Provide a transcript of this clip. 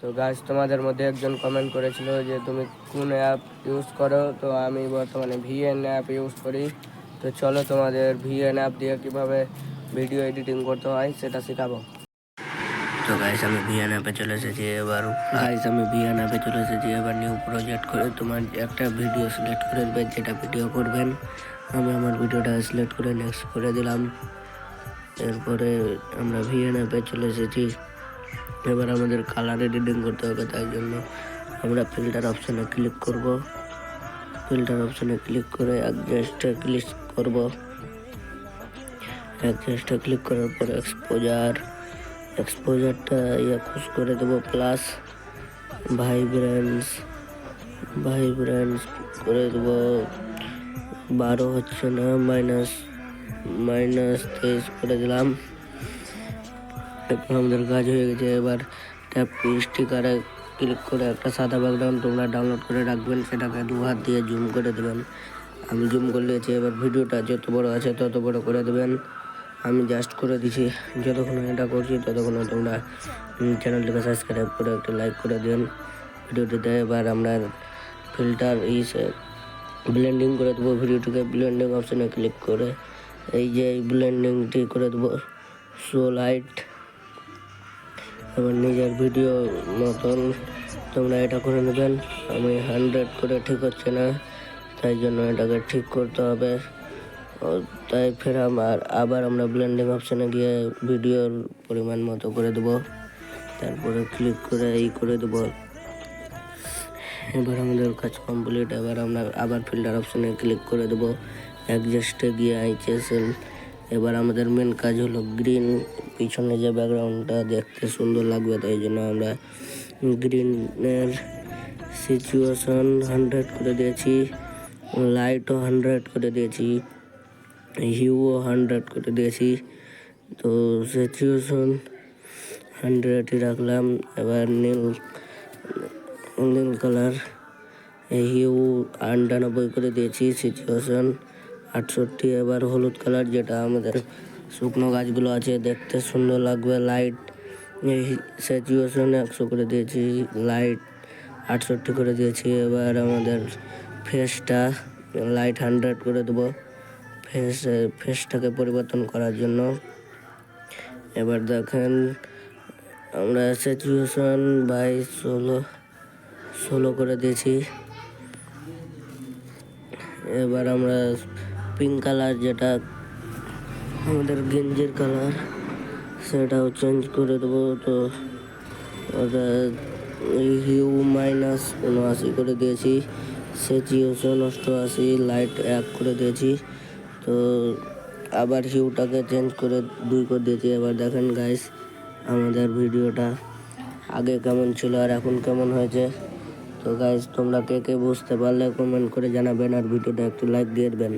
তো গাছ তোমাদের মধ্যে একজন কমেন্ট করেছিল যে, তুমি কোন অ্যাপ ইউজ করো? তো আমি বর্তমানে ভিএন অ্যাপ ইউজ করি। তো চলো তোমাদের ভিএন অ্যাপ দিয়ে কীভাবে ভিডিও এডিটিং করতে হয়, সেটা শেখাবো। তো গাইস আমি ভিএন অ্যাপে চলে এসেছি এবার। গাইস আমি ভিএন অ্যাপে চলে এসেছি এবার নিউ প্রজেক্ট করে তোমার একটা ভিডিও সিলেক্ট করে দেবেন যেটা ভিডিও করবেন। আমি আমার ভিডিওটা সিলেক্ট করে নেক্সট করে দিলাম। এরপরে আমরা ভিএন অ্যাপে চলে এসেছি। এবার আমাদের কালার এডিটিং করতে হবে, তাই জন্য আমরা ফিল্টার অপশানে ক্লিক করব। ফিল্টার অপশানে ক্লিক করে অ্যাডজাস্টে ক্লিক করব। অ্যাডজাস্টে ক্লিক করার পর এক্সপোজার এক্সপোজারটা একুশ করে দেবো প্লাস ভাইব্রেন্স ভাইব্রেন্স করে দেবো। বারো হচ্ছে না মাইনাস মাইনাস তেইশ করে দিলাম। এরপর আমাদের কাজ হয়ে গেছে। এবার ট্যাপ স্টিকারে ক্লিক করে একটা সাদা ব্যাকগ্রাউন্ড তোমরা ডাউনলোড করে রাখবেন। সেটাকে দু হাত দিয়ে জুম করে দেবেন। আমি জুম করে নিয়েছি এবার ভিডিওটা যত বড় আছে তত বড় করে দেবেন। আমি জাস্ট করে দিছি। যতক্ষণ এটা করছি, ততক্ষণ তোমরা চ্যানেলটিকে সাবস্ক্রাইব করে একটা লাইক করে দেন ভিডিওটিতে এবার আমরা ফিল্টার ইসে ব্লেন্ডিং করে দেবো ভিডিওটিকে। ব্লেন্ডিং অপশানে ক্লিক করে এই যে এই ব্লেন্ডিংটি করে দেবো। শো লাইট এবার নিজের ভিডিও মতন তোমরা এটা করে নেবেন। আমি হান্ড্রেড করে ঠিক হচ্ছে না, তাই জন্য এটাকে ঠিক করতে হবে। তাই ফের আমার আবার আমরা ব্লেন্ডিং অপশানে গিয়ে ভিডিওর পরিমাণ মতো করে দেবো। তারপরে ক্লিক করে এই করে দেবো। এবার আমাদের কাজ কমপ্লিট এবার আমরা আবার ফিল্টার অপশানে ক্লিক করে দেবো। অ্যাডজাস্টে গিয়ে আইচেসেল এবার আমাদের মেন কাজ হলো গ্রিন পিছনে যে ব্যাকগ্রাউন্ডটা দেখতে সুন্দর লাগবে, তাই জন্য আমরা গ্রিনের সিচুয়েশন হান্ড্রেড করে দিয়েছি লাইটও হান্ড্রেড করে দিয়েছি হিউও হান্ড্রেড করে দিয়েছি। তো সিচুয়েশন হান্ড্রেডই রাখলাম, এবার নীল নীল কালার হিউ আটানব্বই করে দিয়েছি সিচুয়েশন আটষট্টি এবার হলুদ কালার যেটা আমাদের শুকনো গাছগুলো আছে, দেখতে সুন্দর লাগবে লাইট সিচুয়েশন একশো করে দিয়েছি লাইট আটষট্টি করে দিয়েছি। এবার আমাদের ফেসটা লাইট হান্ড্রেড করে দেবো ফেস ফেসটাকে পরিবর্তন করার জন্য। এবার দেখেন আমরা সিচুয়েশন বাই ষোলো ষোলো করে দিয়েছি। এবার আমরা পিঙ্ক কালার যেটা আমাদের গেঞ্জির কালার সেটাও চেঞ্জ করে দেবো তো ওটা হিউ মাইনাস উনআশি করে দিয়েছি সেচিওশন অষ্টআশি লাইট এক করে দিয়েছি, তো আবার হিউটাকে চেঞ্জ করে দুই করে দিয়েছি। এবার দেখেন গাইস আমাদের ভিডিওটা আগে কেমন ছিল আর এখন কেমন হয়েছে। তো গাইস তোমরা কে কে বুঝতে পারলে কমেন্ট করে জানাবেন আর ভিডিওটা একটু লাইক দিয়ে দেবেন।